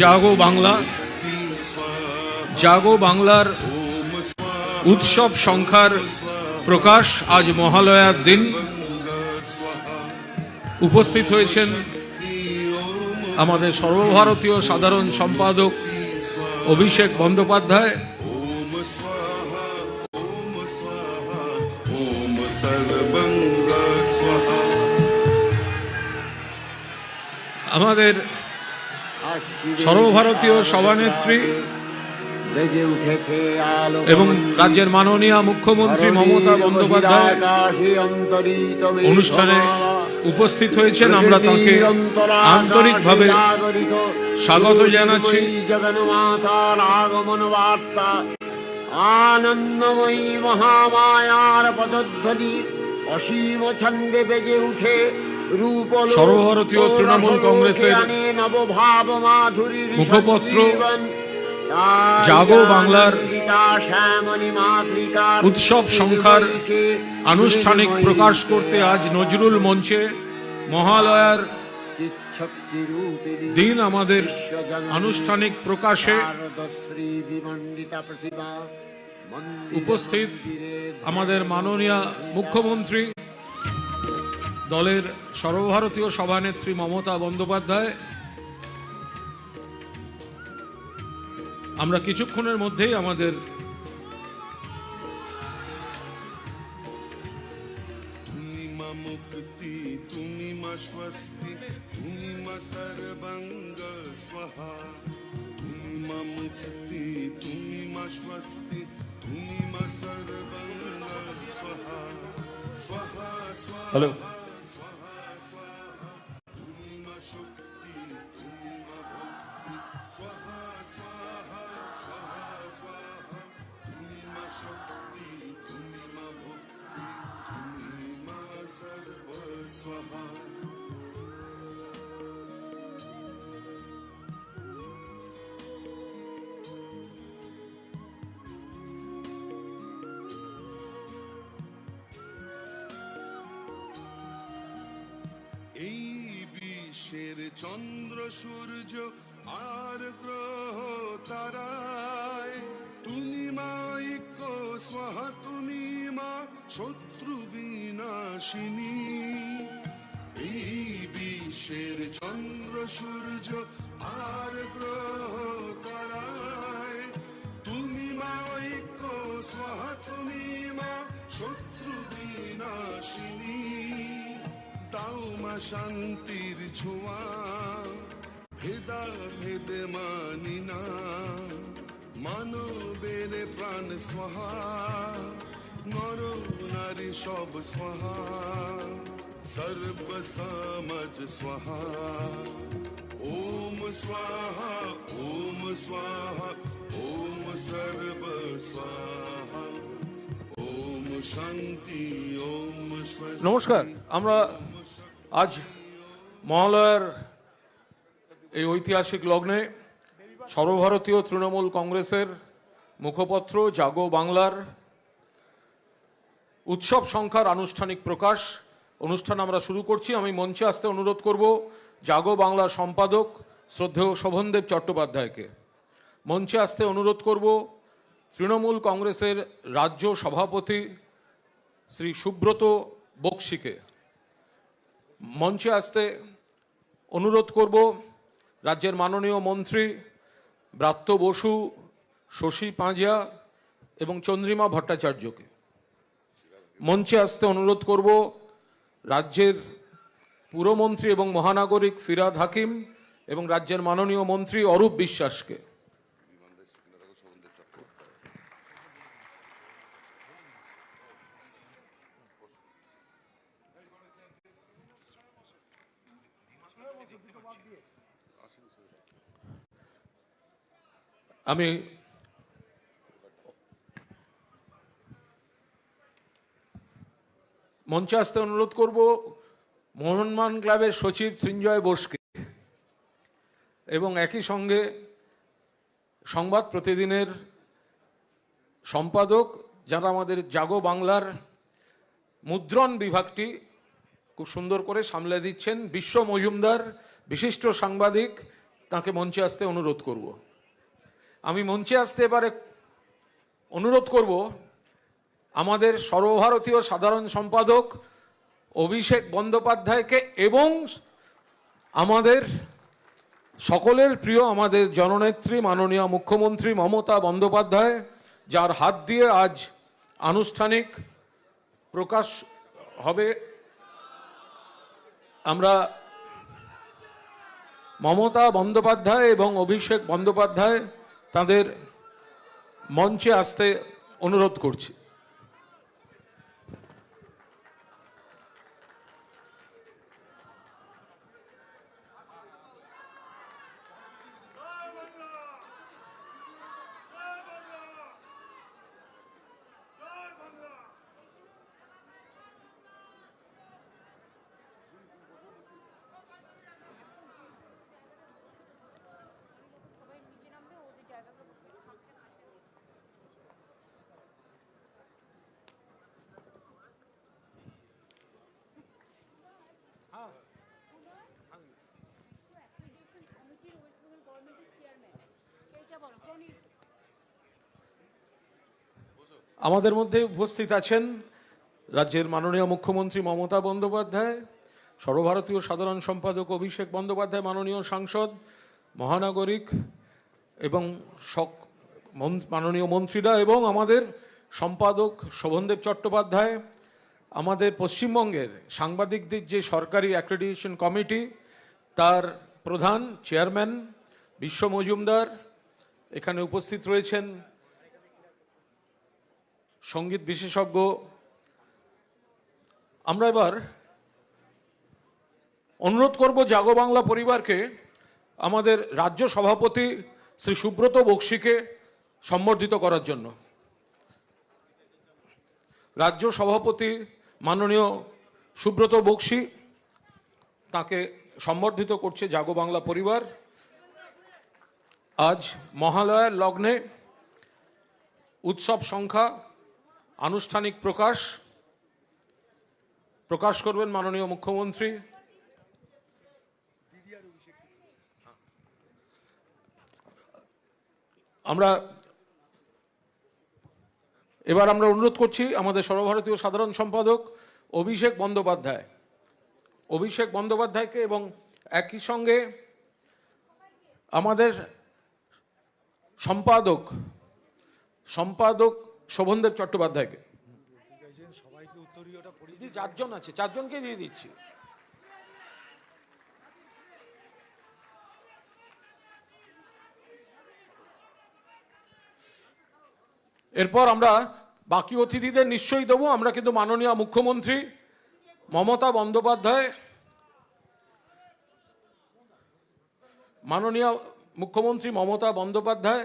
জাগো বাংলা। জাগো বাংলার উৎসব সংখ্যার প্রকাশ আজ মহালয়ার দিন। উপস্থিত হয়েছেন আমাদের সর্বভারতীয় সাধারণ সম্পাদক অভিষেক বন্দ্যোপাধ্যায়। আমাদের সর্বভারতীয় সভানেত্রী এবং রাজ্যের মাননীয় মুখ্যমন্ত্রী মমতা বন্দ্যোপাধ্যায় অনুষ্ঠানে উপস্থিত হয়েছেন। আমরা তাকে আন্তরিকভাবে স্বাগত জানাচ্ছি। জগন্মাতার আগমন বার্তা। আনন্দময়ী মহামায়ার পদধ্বনি। অসীম ছন্দে বেজে উঠে। সর্বভারতীয় তৃণমূল কংগ্রেসের মুখপত্র জাগো বাংলার উৎসব সংখ্যার আনুষ্ঠানিক প্রকাশ করতে আজ নজরুল মঞ্চে মহালয়ার দিন আমাদের আনুষ্ঠানিক প্রকাশে উপস্থিত আমাদের মাননীয় মুখ্যমন্ত্রী দলের সর্বভারতীয় সভানেত্রী মমতা বন্দ্যোপাধ্যায়। আমরা কিছুক্ষণের মধ্যেই আমাদের তুমি মা মুক্তি তুমি স্বস্তি তুমি মা সর্বঙ্গ স্বহা। তুমি মা মুক্তি তুমি মা স্বস্তি তুমি মা সর্বঙ্গ স্বহা। স্বহা স্বহা। হ্যালো। এই বিশ্বের চন্দ্র সূর্য আর গ্রহ তারায়। তুমি মা ঐক্য স্বাহা, তুমি মা, শত্রু বিনাশিনী। বিশ্বের চন্দ্র সূর্য আর গ্রহ তারায়। তুমি মা ঐক্য স্বাহা তুমি মা, শত্রু বিনাশিনী। দাও মা শান্তির ছোঁয়া, ভেদা ভেদে মানি না। মানবের প্রাণ স্বাহা নর নারী সব স্বাহা সর্ব সমাজ স্বাহা ওম স্বাহা ওম স্বাহা ওম সর্ব স্বাহা ওম শান্তি ওম নমস্কার আমরা আজ মহালয়ার এই ঐতিহাসিক লগ্নে সর্বভারতীয় তৃণমূল কংগ্রেসের মুখপত্র জাগো বাংলার উৎসব সংখ্যার আনুষ্ঠানিক প্রকাশ অনুষ্ঠান আমরা শুরু করছি। আমি মঞ্চে আসতে অনুরোধ করব জাগো বাংলার সম্পাদক শ্রদ্ধেয় শোভনদেব চট্টোপাধ্যায়কে। মঞ্চে আসতে অনুরোধ করব তৃণমূল কংগ্রেসের রাজ্য সভাপতি শ্রী সুব্রত বক্সিকে। মঞ্চে আসতে অনুরোধ করব রাজ্যের মাননীয় মন্ত্রী ব্রাত্য বসু, শশী পাঁজিয়া এবং চন্দ্রিমা ভট্টাচার্যকে। মঞ্চে আসতে অনুরোধ করব রাজ্যের পুরমন্ত্রী এবং মহানাগরিক ফিরাদ হাকিম এবং রাজ্যের মাননীয় মন্ত্রী অরূপ বিশ্বাসকে। আমি মঞ্চে আসতে অনুরোধ করব মোহনমান ক্লাবের সচিব সৃঞ্জয় বোসকে। এবং একই সঙ্গে সংবাদ প্রতিদিনের সম্পাদক যারা আমাদের জাগো বাংলার মুদ্রণ বিভাগটি খুব সুন্দর করে সামলে দিচ্ছেন, বিশ্ব মজুমদার, বিশিষ্ট সাংবাদিক, তাকে মঞ্চে আসতে অনুরোধ করব। আমি মঞ্চে আসতে এবারে অনুরোধ করব আমাদের সর্বভারতীয় সাধারণ সম্পাদক অভিষেক বন্দ্যোপাধ্যায়কে এবং আমাদের সকলের প্রিয় আমাদের জননেত্রী, মাননীয় মুখ্যমন্ত্রী মমতা বন্দ্যোপাধ্যায়, যার হাত দিয়ে আজ আনুষ্ঠানিক প্রকাশ হবে। আমরা মমতা বন্দ্যোপাধ্যায় এবং অভিষেক বন্দ্যোপাধ্যায় তাদের মঞ্চে আসতে অনুরোধ করছি। আমাদের মধ্যে উপস্থিত আছেন রাজ্যের মাননীয় মুখ্যমন্ত্রী মমতা বন্দ্যোপাধ্যায়, সর্বভারতীয় সাধারণ সম্পাদক অভিষেক বন্দ্যোপাধ্যায়, মাননীয় সাংসদ, মহানাগরিক এবং সক মাননীয় মন্ত্রীরা এবং আমাদের সম্পাদক শোভনদেব চট্টোপাধ্যায়, আমাদের পশ্চিমবঙ্গের সাংবাদিকদের যে সরকারি অ্যাক্রেডিটেশন কমিটি তার প্রধান চেয়ারম্যান বিশ্ব মজুমদার, এখানে উপস্থিত রয়েছেন সংগীত বিশেষজ্ঞ। আমরা এবার অনুরোধ করব জাগো বাংলা পরিবারকে, আমাদের রাজ্য সভাপতি শ্রী সুব্রত বক্সিকে সম্বর্ধিত করার জন্য। রাজ্য সভাপতি মাননীয় সুব্রত বক্সি তাকে সম্বর্ধিত করছে জাগো বাংলা পরিবার। আজ মহালয়ার লগ্নে উৎসব সংখ্যা আনুষ্ঠানিক প্রকাশ। প্রকাশ করবেন মাননীয় মুখ্যমন্ত্রী। আমরা এবার আমরা অনুরোধ করছি আমাদের সর্বভারতীয় সাধারণ সম্পাদক অভিষেক বন্দ্যোপাধ্যায়। অভিষেক বন্দ্যোপাধ্যায়কে এবং একই সঙ্গে আমাদের সম্পাদক সম্পাদক শোভনদেব চট্টোপাধ্যায়কে। সবাইকে উত্তরীয়টা পড়িয়ে দিদি চারজন আছে চারজনকে দিয়ে দিচ্ছি। এরপর আমরা বাকি অতিথিদের নিশ্চয়ই দেবো আমরা কিন্তু মাননীয় মুখ্যমন্ত্রী মমতা বন্দ্যোপাধ্যায় মাননীয় মুখ্যমন্ত্রী মমতা বন্দ্যোপাধ্যায়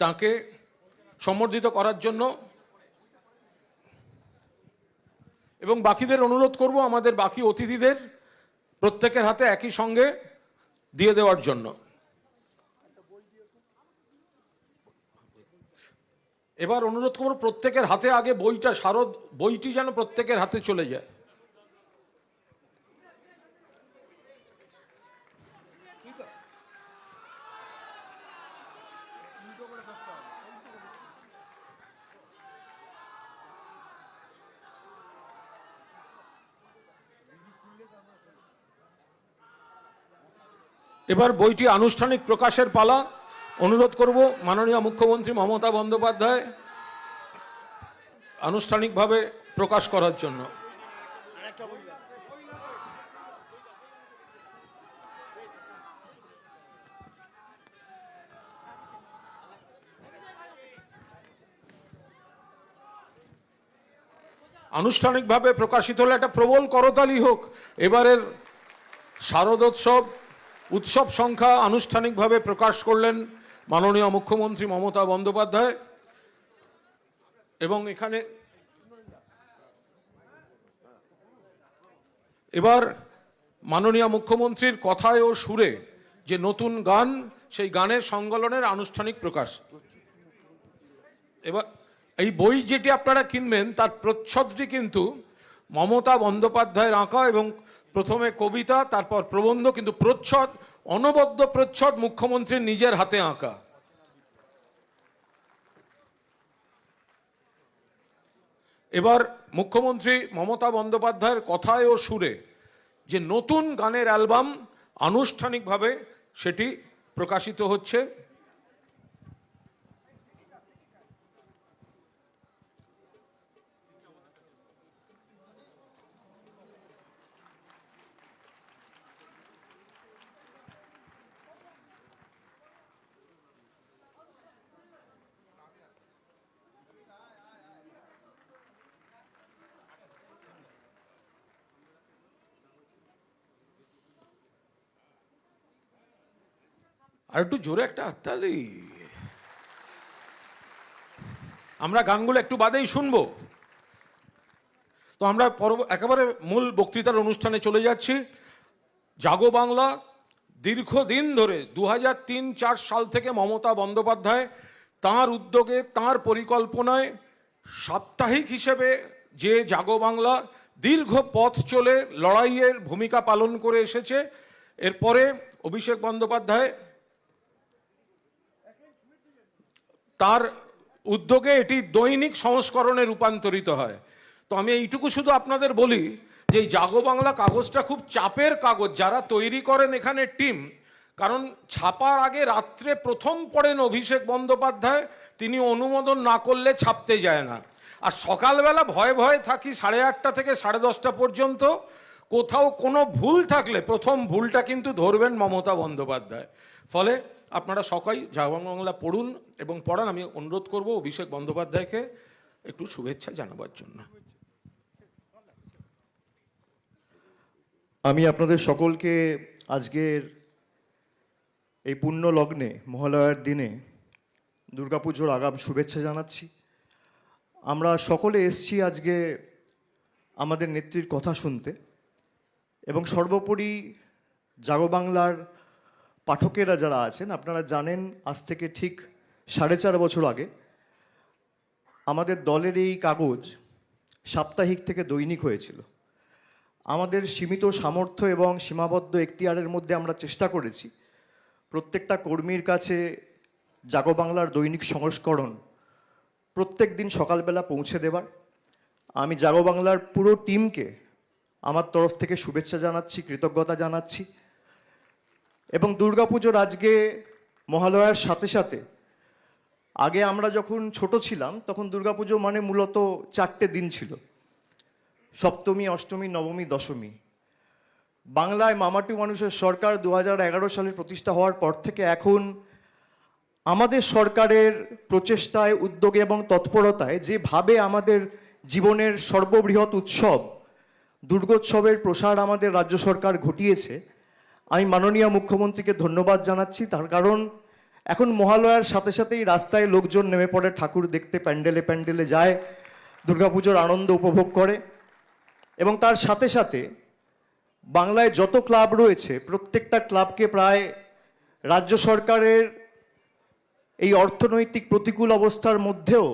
তাকে সম্বর্ধিত করার জন্য। এবং বাকিদের অনুরোধ করব আমাদের বাকি অতিথিদের প্রত্যেকের হাতে একই সঙ্গে দিয়ে দেওয়ার জন্য। এবার অনুরোধ করব প্রত্যেকের হাতে আগে বইটা শারদ বইটি যেন প্রত্যেকের হাতে চলে যায়। এবার বইটি আনুষ্ঠানিক প্রকাশের পালা। অনুরোধ করব মাননীয় মুখ্যমন্ত্রী মমতা বন্দ্যোপাধ্যায় আনুষ্ঠানিকভাবে প্রকাশ করার জন্য। আনুষ্ঠানিকভাবে প্রকাশিত হলে একটা প্রবল করতালি হোক। এবারের শারদোৎসব উৎসব সংখ্যা আনুষ্ঠানিকভাবে প্রকাশ করলেন মাননীয় মুখ্যমন্ত্রী মমতা বন্দ্যোপাধ্যায়। এবং এখানে এবার মাননীয় মুখ্যমন্ত্রীর কথায় ও সুরে যে নতুন গান, সেই গানের সংকলনের আনুষ্ঠানিক প্রকাশ। এবার এই বই যেটি আপনারা কিনবেন, তার প্রচ্ছদটি কিন্তু মমতা বন্দ্যোপাধ্যায়ের আঁকা এবং প্রথমে কবিতা, তারপর প্রবন্ধ, কিন্তু প্রচ্ছদ, অনবদ্য প্রচ্ছদ মুখ্যমন্ত্রীর নিজের হাতে আঁকা। এবার মুখ্যমন্ত্রী মমতা বন্দ্যোপাধ্যায়ের কথায় ও সুরে যে নতুন গানের অ্যালবাম আনুষ্ঠানিকভাবে সেটি প্রকাশিত হচ্ছে। আর একটু জোরে একটা হাততালি আমরা গানগুলো একটু বাদেই শুনব। তো আমরা পরব, একেবারে মূল বক্তৃতার অনুষ্ঠানে চলে যাচ্ছি। জাগো বাংলা, দীর্ঘদিন ধরে দু হাজার তিন, চার সাল থেকে মমতা বন্দ্যোপাধ্যায় তাঁর উদ্যোগে, তাঁর পরিকল্পনায় সাপ্তাহিক হিসেবে যে জাগো বাংলা দীর্ঘ পথ চলে লড়াইয়ের ভূমিকা পালন করে এসেছে, এরপরে অভিষেক বন্দ্যোপাধ্যায় তার উদ্যোগে এটি দৈনিক সংস্করণে রূপান্তরিত হয়। তো আমি এইটুকু শুধু আপনাদের বলি যে এই জাগো বাংলা কাগজটা খুব চাপের কাগজ। যারা তৈরি করেন এখানে টিম, কারণ ছাপার আগে রাত্রে প্রথম পড়েন অভিষেক বন্দ্যোপাধ্যায়, তিনি অনুমোদন না করলে ছাপতে যায় না। আর সকালবেলা ভয়ে ভয়ে থাকি সাড়ে আটটা থেকে সাড়ে দশটা পর্যন্ত। কোথাও কোনো ভুল থাকলে প্রথম ভুলটা কিন্তু ধরবেন মমতা বন্দ্যোপাধ্যায়। ফলে আপনারা সকাই বাংলা পড়ুন এবং পড়ান। আমি অনুরোধ করব অভিষেক বন্দ্যোপাধ্যায়কে একটু শুভেচ্ছা জানাবার জন্য। আমি আপনাদের সকলকে আজকের এই পুণ্য লগ্নে মহালয়ার দিনে দুর্গাপুজোর আগাম শুভেচ্ছা জানাচ্ছি। আমরা সকলে এসছি আজকে আমাদের নেত্রীর কথা শুনতে এবং সর্বোপরি জাগো বাংলার পাঠকেরা যারা আছেন, আপনারা জানেন আজ থেকে ঠিক সাড়ে চার বছর আগে আমাদের দলের এই কাগজ সাপ্তাহিক থেকে দৈনিক হয়েছিল। আমাদের সীমিত সামর্থ্য এবং সীমাবদ্ধ এখতিয়ারের মধ্যে আমরা চেষ্টা করেছি প্রত্যেকটা কর্মীর কাছে জাগো বাংলার দৈনিক সংস্করণ প্রত্যেক দিন সকালবেলা পৌঁছে দেবার। আমি জাগো বাংলার পুরো টিমকে আমার তরফ থেকে শুভেচ্ছা জানাচ্ছি, কৃতজ্ঞতা জানাচ্ছি। এবং দুর্গাপুজোর আজকে মহালয়ার সাথে সাথে, আগে আমরা যখন ছোট ছিলাম, তখন দুর্গাপুজো মানে মূলত চারটে দিন ছিল। সপ্তমী, অষ্টমী, নবমী, দশমী। বাংলায় মামাটি মানুষের সরকার দু সালে প্রতিষ্ঠা হওয়ার পর থেকে এখন আমাদের সরকারের প্রচেষ্টায়, উদ্যোগে এবং তৎপরতায় যেভাবে আমাদের জীবনের সর্ববৃহৎ উৎসব, দুর্গোৎসবের প্রসার আমাদের রাজ্য সরকার ঘটিয়েছে আমি মাননীয় মুখ্যমন্ত্রীকে ধন্যবাদ জানাচ্ছি। তার কারণ এখন মহালয়ার সাথে সাথেই রাস্তায় লোকজন নেমে পড়ে, ঠাকুর দেখতে প্যান্ডেলে প্যান্ডেলে যায়, দুর্গাপুজোর আনন্দ উপভোগ করে এবং তার সাথে সাথে বাংলায় যত ক্লাব রয়েছে, প্রত্যেকটা ক্লাবকে প্রায় রাজ্য সরকারের এই অর্থনৈতিক প্রতিকূল অবস্থার মধ্যেও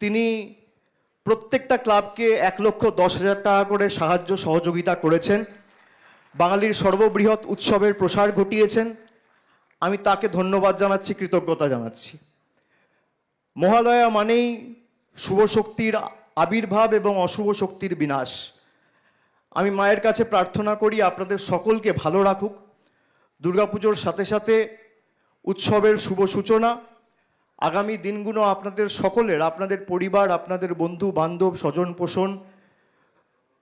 তিনি প্রত্যেকটা ক্লাবকে এক লক্ষ দশ হাজার টাকা করে সাহায্য সহযোগিতা করেছেন। বাঙালির সর্ববৃহৎ উৎসবের প্রসার ঘটিয়েছেন। আমি তাকে ধন্যবাদ জানাচ্ছি, কৃতজ্ঞতা জানাচ্ছি। মহালয়া মানেই শুভ শক্তির আবির্ভাব এবং অশুভ শক্তির বিনাশ। আমি মায়ের কাছে প্রার্থনা করি, আপনাদের সকলকে ভালো রাখুক। দুর্গাপুজোর সাথে সাথে উৎসবের শুভ সূচনা। আগামী দিনগুলো আপনাদের সকলের, আপনাদের পরিবার, আপনাদের বন্ধু বান্ধব স্বজন পোষণ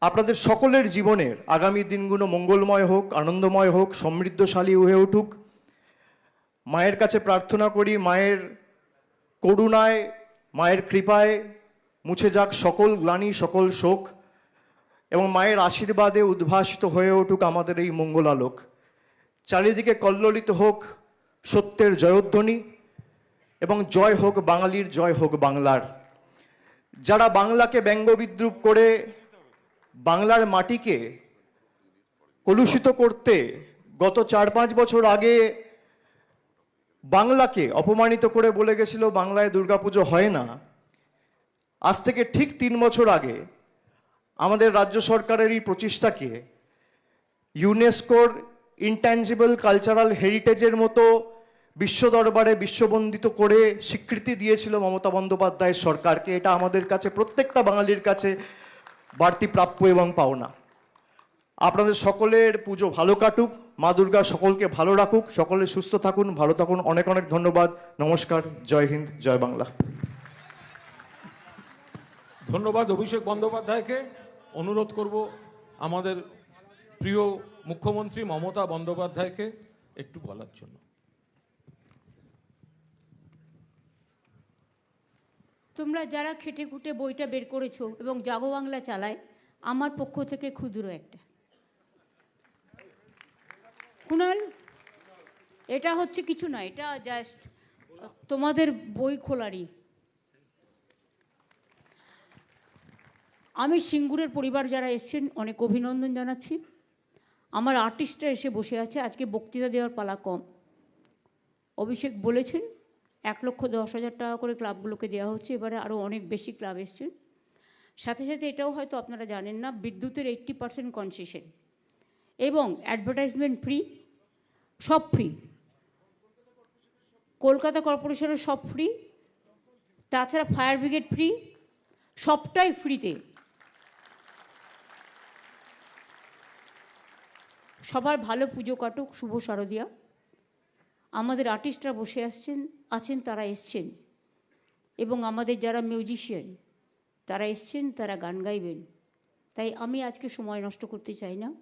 আপনাদের সকলের জীবনের আগামী দিনগুলো মঙ্গলময় হোক, আনন্দময় হোক, সমৃদ্ধশালী হয়ে উঠুক। মায়ের কাছে প্রার্থনা করি, মায়ের করুণায়, মায়ের কৃপায় মুছে যাক সকল গ্লানি, সকল শোক এবং মায়ের আশীর্বাদে উদ্ভাসিত হয়ে উঠুক আমাদের এই মঙ্গলালোক। চারিদিকে কল্লোলিত হোক সত্যের জয়ধ্বনি এবং জয় হোক বাঙালির, জয় হোক বাংলার। যারা বাংলাকে ব্যঙ্গ বিদ্রুপ করে বাংলার মাটিকে কলুষিত করতে গত চার পাঁচ বছর আগে বাংলাকে অপমানিত করে বলে গেছিল, বাংলায় দুর্গাপুজো হয় না। আজ থেকে ঠিক তিন বছর আগে আমাদের রাজ্য সরকারের এই প্রচেষ্টাকে ইউনেস্কোর ইনট্যাঞ্জিবল কালচারাল হেরিটেজের মতো বিশ্ব দরবারে বিশ্ববন্দিত করে স্বীকৃতি দিয়েছিল মমতা বন্দ্যোপাধ্যায়ের সরকারকে। এটা আমাদের কাছে, প্রত্যেকটা বাঙালির কাছে বাড়তি প্রাপ্য এবং পাওনা। আপনাদের সকলের পুজো ভালো কাটুক, মা দুর্গা সকলকে ভালো রাখুক, সকলে সুস্থ থাকুন, ভালো থাকুন। অনেক অনেক ধন্যবাদ। নমস্কার, জয় হিন্দ, জয় বাংলা। ধন্যবাদ অভিষেক বন্দ্যোপাধ্যায়কে। অনুরোধ করব আমাদের প্রিয় মুখ্যমন্ত্রী মমতা বন্দ্যোপাধ্যায়কে একটু বলার জন্য। তোমরা যারা খেটে খুঁটে বইটা বের করেছ এবং জাগো বাংলা চালায়, আমার পক্ষ থেকে ক্ষুদ্র একটা। কুণাল, এটা হচ্ছে কিছু না, এটা জাস্ট তোমাদের বই খোলারই। আমি সিঙ্গুরের পরিবার যারা এসছেন, অনেক অভিনন্দন জানাচ্ছি। আমার আর্টিস্টরা এসে বসে আছে, আজকে বক্তৃতা দেওয়ার পালা কম। অভিষেক বলেছেন এক লক্ষ দশ হাজার টাকা করে ক্লাবগুলোকে দেওয়া হচ্ছে। এবারে আরও অনেক বেশি ক্লাব এসছে। সাথে সাথে এটাও হয়তো আপনারা জানেন না, বিদ্যুতের এইট্টি পার্সেন্ট কনসেশন এবং অ্যাডভার্টাইজমেন্ট ফ্রি সব ফ্রি কলকাতা কর্পোরেশনের সব ফ্রি তাছাড়া ফায়ার ব্রিগেড ফ্রি সবটাই ফ্রিতে সবার ভালো পুজো কাটুক, শুভ শারদিয়া। আমাদের আর্টিস্টরা বসে আসছেন, আছেন, তারা এসছেন। এবং আমাদের যারা মিউজিশিয়ান তারা এসছেন, তারা গান গাইবেন। তাই আমি আজকে সময় নষ্ট করতে চাই না।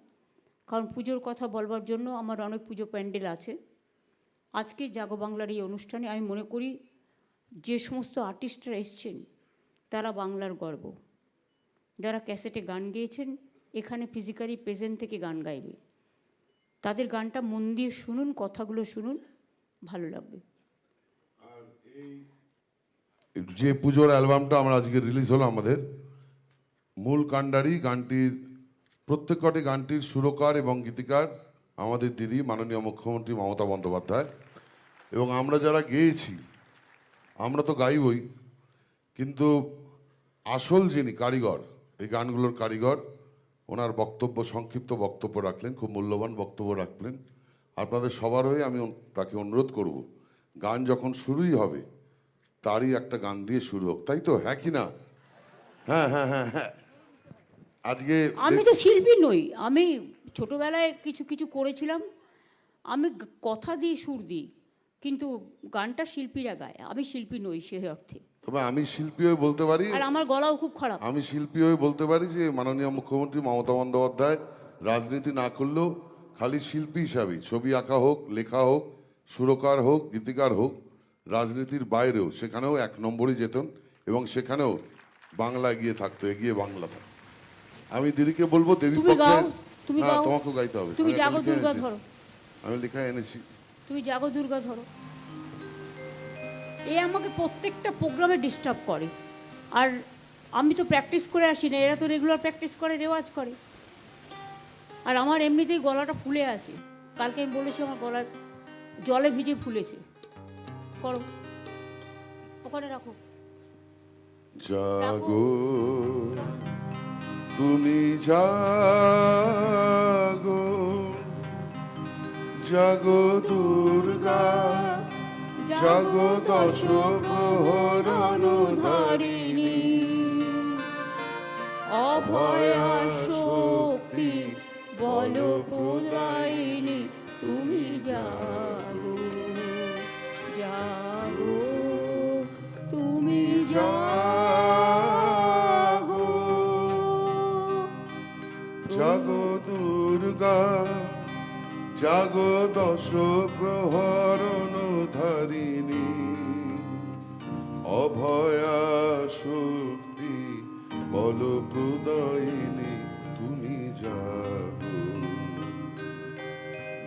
কারণ পুজোর কথা বলবার জন্য আমার অনেক পুজো প্যান্ডেল আছে। আজকে জাগো বাংলার এই অনুষ্ঠানে আমি মনে করি যে সমস্ত আর্টিস্টরা এসছেন, তারা বাংলার গর্ব। যারা ক্যাসেটে গান গেয়েছেন, এখানে ফিজিক্যালি প্রেজেন্ট থেকে গান গাইবে। তাদের গানটা মন দিয়ে শুনুন, কথাগুলো শুনুন। ভালো লাগবে। যে পুজোর অ্যালবামটা আমরা আজকে রিলিজ হলো আমাদের, মূল কাণ্ডারি গানটির, প্রত্যেক কটি গানটির সুরকার এবং গীতিকার আমাদের দিদি, মাননীয় মুখ্যমন্ত্রী মমতা বন্দ্যোপাধ্যায়। এবং আমরা যারা গেয়েছি, আমরা তো গাইবই, কিন্তু আসল যিনি কারিগর, এই গানগুলোর কারিগর, ওনার বক্তব্য, সংক্ষিপ্ত বক্তব্য রাখলেন, খুব মূল্যবান বক্তব্য রাখলেন। আপনাদের সবার হয়ে আমি তাকে অনুরোধ করব গান যখন শুরুই হবে তারই একটা গান দিয়ে শুরু হোক তাই তো? হ্যাঁ কি না? হ্যাঁ হ্যাঁ হ্যাঁ হ্যাঁ। আজকে আমি তো শিল্পী নই আমি ছোটবেলায় কিছু কিছু করেছিলাম আমি কথা দিই সুর দিই কিন্তু গানটা শিল্পীরা গায় আমি শিল্পী নই সে অর্থে। তবে আমি শিল্পী হয়ে বলতে পারি আর আমার গলাও খুব খারাপ। আমি শিল্পী হয়ে বলতে পারি যে মাননীয় মুখ্যমন্ত্রী মমতা বন্দ্যোপাধ্যায় রাজনীতি না করলেও খালি শিল্পী হিসাবেই ছবি আঁকা হোক লেখা হোক সুরকার হোক গীতিকার হোক রাজনীতির বাইরেও সেখানেও এক নম্বরই যেতেন এবং সেখানেও বাংলা এগিয়ে থাকতো এগিয়ে বাংলা থাকতো। আমি দিদিকে বলব দেবী তুমি হ্যাঁ তোমাকেও গাইতে হবে। তুমি জাগো দুর্গা। ধরো। আমি লেখা এনেছি। তুমি জাগো দুর্গা ধরো। এ আমাকে প্রত্যেকটা প্রোগ্রামে ডিস্টার্ব করে। আর আমি তো প্র্যাকটিস করে আসি না এরা তো রেগুলার প্র্যাকটিস করে রেওয়াজ করে। আর আমার এমনিতেই গলাটা ফুলে আছে। কালকে আমি বলেছি আমার গলা জলে ভিজে ফুলেছে। করো। ওখানে রাখো। জাগো। তুমি জাগো। জাগো দুর্গা। জাগো দশ প্রহরণধারিণী অভয়া জাগো দশ প্রহরণধারিণী অভয়া শক্তি বল প্রদয়িনী তুমি জাগো।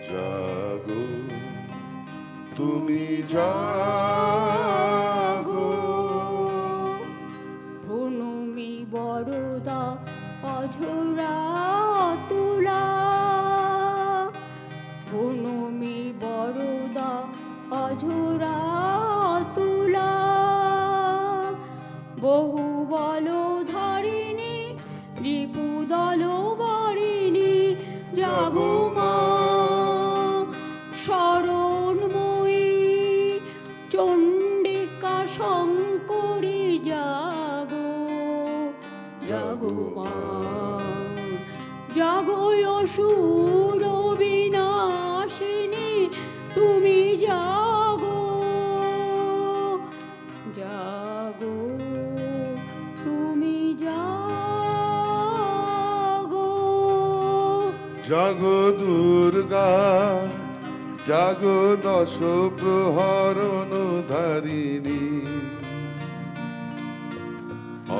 জাগো তুমি জাগো। জাগো দুর্গা, জাগো দশ প্রহরণ ধারিণী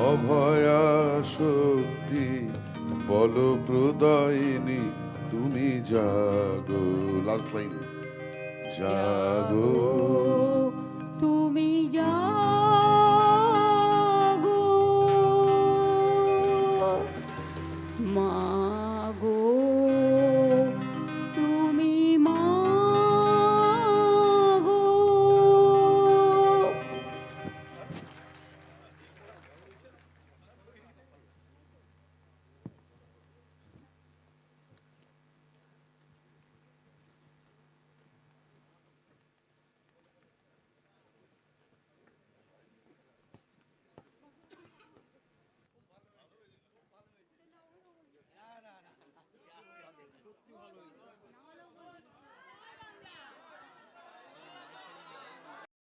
অভয়া শক্তি বল প্রদায়িনী তুমি জাগো লাস্ট লাইন জাগো।